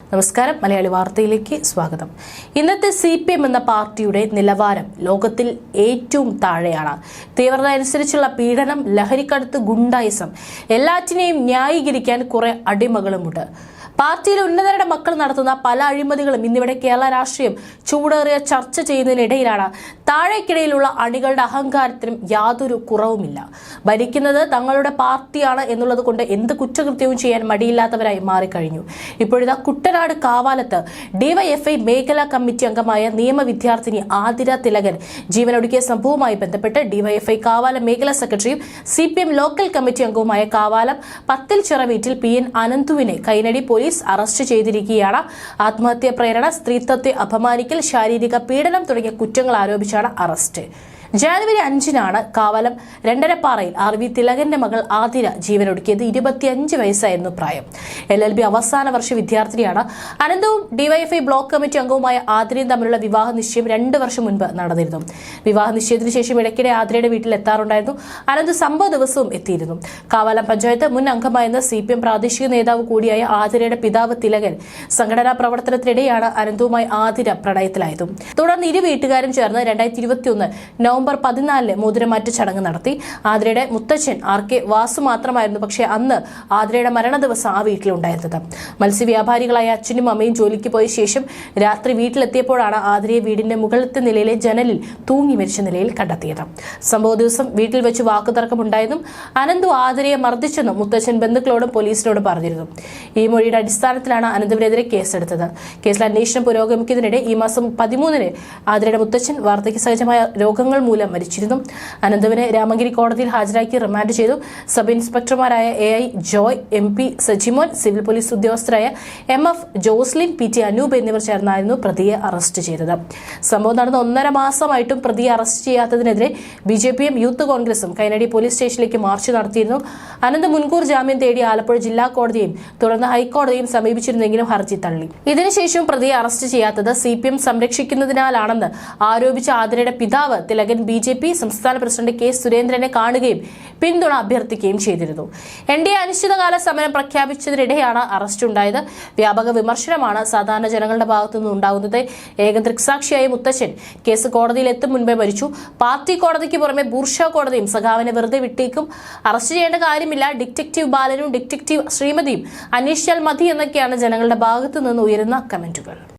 നമസ്കാരം. മലയാളി വാർത്തയിലേക്ക് സ്വാഗതം. ഇന്നത്തെ സി പി എം എന്ന പാർട്ടിയുടെ നിലവാരം ലോകത്തിൽ ഏറ്റവും താഴെയാണ്. തീവ്രത അനുസരിച്ചുള്ള പീഡനം ലഹരിക്കടുത്ത് ഗുണ്ടായിസം എല്ലാറ്റിനെയും ന്യായീകരിക്കാൻ കുറെ അടിമകളുമുണ്ട്. പാർട്ടിയിലെ ഉന്നതരുടെ മക്കൾ നടത്തുന്ന പല അഴിമതികളും ഇന്നിവിടെ കേരള രാഷ്ട്രീയം ചൂടേറിയ ചർച്ച ചെയ്യുന്നതിനിടയിലാണ് താഴേക്കിടയിലുള്ള അണികളുടെ അഹങ്കാരത്തിനും യാതൊരു കുറവുമില്ല. ഭരിക്കുന്നത് തങ്ങളുടെ പാർട്ടിയാണ് എന്നുള്ളത് കൊണ്ട് എന്ത് കുറ്റകൃത്യവും ചെയ്യാൻ മടിയില്ലാത്തവരായി മാറിക്കഴിഞ്ഞു. ഇപ്പോഴിതാ കുട്ടനാട് കാവാലത്ത് ഡിവൈഎഫ്ഐ മേഖലാ കമ്മിറ്റി അംഗമായ നിയമ വിദ്യാർത്ഥിനി ആതിര തിലകൻ ജീവനൊടുക്കിയ സംഭവവുമായി ബന്ധപ്പെട്ട് ഡിവൈഎഫ്ഐ കാവാല മേഖലാ സെക്രട്ടറിയും C P M local committee അംഗവുമായ കാവാലം പത്തിൽ ചിറ പി എൻ അനന്തുവിനെ കൈനടി പോലീസ് അറസ്റ്റ് ചെയ്തിരിക്കുകയാണ്. ആത്മഹത്യാ പ്രേരണ സ്ത്രീത്വത്തെ അപമാനിക്കൽ ശാരീരിക പീഡനം തുടങ്ങിയ കുറ്റങ്ങൾ ആരോപിച്ചാണ് അറസ്റ്റ്. ജാനുവരി അഞ്ചിനാണ് കാവലം രണ്ടരപ്പാറയിൽ ആർ വി തിലകന്റെ മകൾ ആതിര ജീവനൊടുക്കിയത് ഇരുപത്തിയഞ്ച് വയസ്സായിരുന്നു പ്രായം. എൽ എൽ ബി അവസാന വർഷ വിദ്യാർത്ഥിനിയാണ്. അനന്തവും ഡിവൈഎഫ്ഐ ബ്ലോക്ക് കമ്മിറ്റി അംഗവുമായ ആതിരയും തമ്മിലുള്ള വിവാഹ നിശ്ചയം രണ്ട് വർഷം മുൻപ് നടന്നിരുന്നു. വിവാഹ നിശ്ചയത്തിന് ശേഷം ഇടയ്ക്കിടെ ആതിരയുടെ വീട്ടിൽ എത്താറുണ്ടായിരുന്നു. അനന്ത് സംഭവ ദിവസവും എത്തിയിരുന്നു. കാവാലം പഞ്ചായത്ത് മുൻ അംഗമായിരുന്ന സി പി എം പ്രാദേശിക നേതാവ് കൂടിയായ ആതിരയുടെ പിതാവ് തിലകൻ സംഘടനാ പ്രവർത്തനത്തിനിടെയാണ് അനന്തവുമായി ആതിര പ്രണയത്തിലായതും. തുടർന്ന് ഇരു വീട്ടുകാരും ചേർന്ന് രണ്ടായിരത്തി ഇരുപത്തിയൊന്ന് നവംബർ പതിനാലിന് മോതിരമാറ്റ ചടങ്ങ് നടത്തി. ആതിരയുടെ മുത്തച്ഛൻ ആർ കെ വാസു മാത്രമായിരുന്നു പക്ഷേ അന്ന് ആതിരയുടെ മരണ ദിവസം ആ വീട്ടിലുണ്ടായിരുന്നത്. മത്സ്യവ്യാപാരികളായ അച്ഛനും അമ്മയും ജോലിക്ക് പോയ ശേഷം രാത്രി വീട്ടിലെത്തിയപ്പോഴാണ് ആതിരയെ വീടിന്റെ മുകളിലത്തെ നിലയിലെ ജനലിൽ തൂങ്ങി മരിച്ച നിലയിൽ കണ്ടെത്തിയത്. സംഭവ ദിവസം വീട്ടിൽ വെച്ച് വാക്കുതർക്കമുണ്ടായതും അനന്തു ആതിരയെ മർദ്ദിച്ചെന്നും മുത്തച്ഛൻ ബന്ധുക്കളോടും പോലീസിനോടും പറഞ്ഞിരുന്നു. ഈ മൊഴിയുടെ അടിസ്ഥാനത്തിലാണ് അനന്തുവിനെതിരെ കേസെടുത്തത്. കേസിൽ അന്വേഷണം പുരോഗമിക്കുന്നതിനിടെ ഈ മാസം പതിമൂന്നിന് ആതിരയുടെ മുത്തച്ഛൻ വാർദ്ധക്യ സഹജമായ രോഗങ്ങൾ മൂലം മരിച്ചിരുന്നു. അനന്തുവിനെ രാമഗിരി കോടതിയിൽ ഹാജരാക്കി റിമാൻഡ് ചെയ്തു. Sub ഇൻസ്പെക്ടർമാരായ A I Joy M P Sajimon civil police ഉദ്യോഗസ്ഥരായ M F Joslin P T Anoop എന്നിവർ ചേർന്നായിരുന്നു പ്രതിയെ അറസ്റ്റ് ചെയ്തത്. സംഭവം നടന്ന ഒന്നര മാസമായിട്ടും പ്രതിയെ അറസ്റ്റ് ചെയ്യാത്തതിനെതിരെ ബി ജെ പിയും യൂത്ത് കോൺഗ്രസും കൈനടി പോലീസ് സ്റ്റേഷനിലേക്ക് മാർച്ച് നടത്തിയിരുന്നു. അനന്ത് മുൻകൂർ ജാമ്യം തേടി ആലപ്പുഴ ജില്ലാ കോടതിയും തുടർന്ന് ഹൈക്കോടതിയും സമീപിച്ചിരുന്നെങ്കിലും ഹർജി തള്ളി. ഇതിനുശേഷം പ്രതിയെ അറസ്റ്റ് ചെയ്യാത്തത് സി പി എം സംരക്ഷിക്കുന്നതിനാലാണെന്ന് ആരോപിച്ച ആതിരയുടെ പിതാവ് തിലകൻ ബി ജെ പി സംസ്ഥാന പ്രസിഡന്റ് കെ സുരേന്ദ്രനെ കാണുകയും പിന്തുണ അഭ്യർത്ഥിക്കുകയും ചെയ്തിരുന്നു. എൻ ഡി എ അനിശ്ചിതകാല സമരം പ്രഖ്യാപിച്ചതിനിടെയാണ് അറസ്റ്റ് ഉണ്ടായത്. വ്യാപക വിമർശനമാണ് സാധാരണ ജനങ്ങളുടെ ഭാഗത്തുനിന്ന് ഉണ്ടാകുന്നത്. ഏക ദൃക്സാക്ഷിയായ മുത്തച്ഛൻ കേസ് കോടതിയിൽ എത്തും മുൻപേ മരിച്ചു. പാർട്ടി കോടതിക്ക് പുറമെ ബൂർഷ കോടതിയും സഖാവിനെ വെറുതെ വിട്ടേക്കും. അറസ്റ്റ് ചെയ്യേണ്ട കാര്യമില്ല. ഡിറ്റക്റ്റീവ് ബാലനും ഡിറ്റക്റ്റീവ് ശ്രീമതിയും അന്വേഷിച്ചാൽ മതി എന്നൊക്കെയാണ് ജനങ്ങളുടെ ഭാഗത്തുനിന്ന് ഉയരുന്ന കമന്റുകൾ.